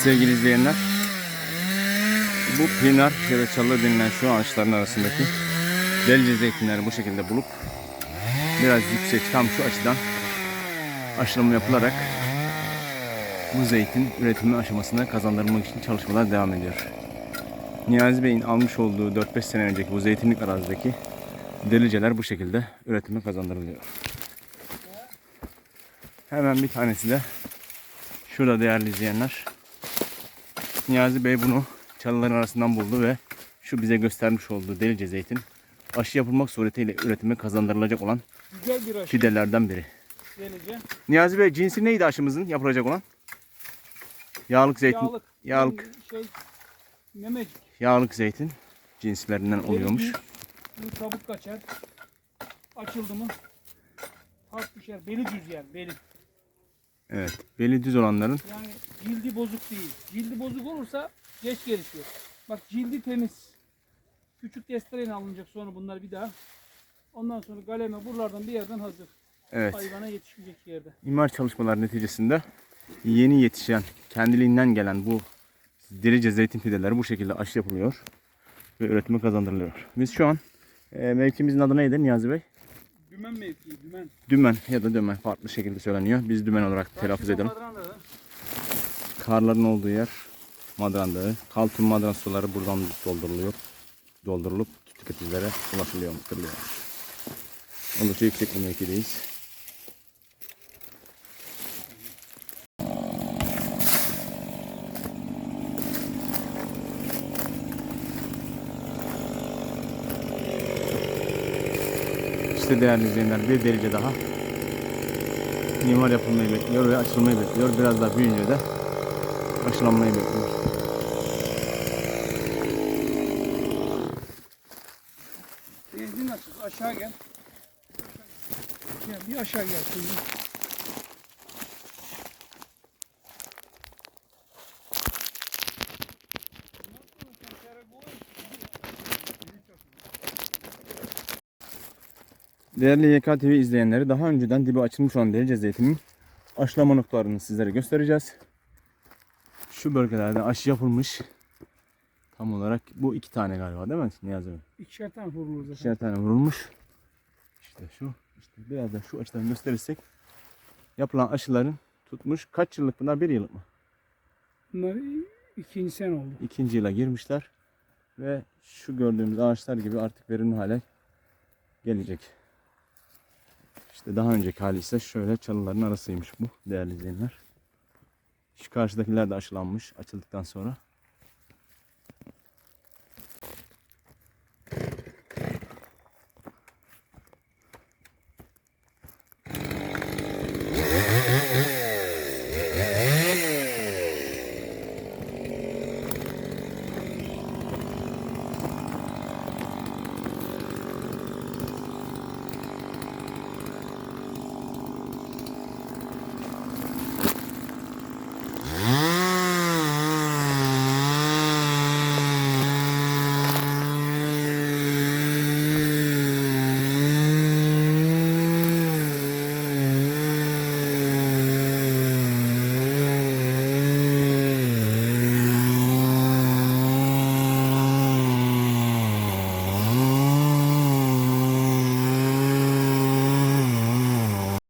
sevgili izleyenler. Bu pinar ya da çalı denilen şu ağaçların arasındaki delice zeytinleri bu şekilde bulup biraz yüksek tam şu açıdan aşılama yapılarak bu zeytin üretimi aşamasına kazandırmak için çalışmalar devam ediyor. Niyazi Bey'in almış olduğu 4-5 sene önceki bu zeytinlik arazideki deliceler bu şekilde üretime kazandırılıyor. Hemen bir tanesi de şurada değerli izleyenler. Niyazi Bey bunu çalıların arasından buldu ve şu bize göstermiş olduğu delice zeytin aşı yapılmak suretiyle üretime kazandırılacak olan Güzel bir aşı fidelerden biri. gelince. Niyazi Bey cinsi neydi aşımızın yapılacak olan? Yağlık zeytin. Yağlık. Yağlık. Şey, memecik. Yağlık zeytin cinslerinden oluyormuş. Bu çabuk kaçar. Açıldı mı hap düşer. Beli düz yani beli. Evet. Beli düz olanların Yani cildi bozuk değil. Cildi bozuk olursa geç gelişiyor. Bak cildi temiz. Küçük destereyle alınacak sonra bunlar bir daha. Ondan sonra galeme buralardan bir yerden hazır. evet. Hayvana yetişmeyecek yerde. İmar çalışmaları neticesinde yeni yetişen, kendiliğinden gelen bu delice zeytin fideleri bu şekilde aşı yapılıyor ve üretime kazandırılıyor. Biz şu an e, mevkimizin adı neydi Niyazi Bey? Dümen mevkii, dümen. Dümen ya da dömen farklı şekilde söyleniyor. Biz dümen olarak telaffuz edelim. Karların olduğu yer Madran Dağı. Kaltun Madran suları buradan dolduruluyor. Doldurulup tüketicilere ulaşılıyor, ulaştırılıyor. Oldukça yüksek bir mevkideyiz. İşte değerli izleyenler bir delice daha mimar yapılmayı bekliyor ve açılmayı bekliyor. Biraz daha büyüyünce de aşılanmayı bekliyor. Benzin açık. Aşağı gel. Gel bir aşağı gel şimdi. Değerli YK TV izleyenleri daha önceden dibi açılmış olan delice zeytinin aşılama noktalarını sizlere göstereceğiz. Şu bölgelerde aşı yapılmış. Tam olarak bu iki tane galiba değil mi Niyazi Bey? İkişer tane zaten. İkişer tane vurulmuş. İşte şu. işte biraz da şu açıdan gösterirsek yapılan aşıların tutmuş. Kaç yıllık bunlar? Bir yıllık mı? Bunlar ikinci sen oldu. ikinci yıla girmişler ve şu gördüğümüz ağaçlar gibi artık verimli hale gelecek. İşte daha önceki hali ise şöyle çalıların arasıymış bu değerli izleyenler. Şu karşıdakiler de aşılanmış açıldıktan sonra.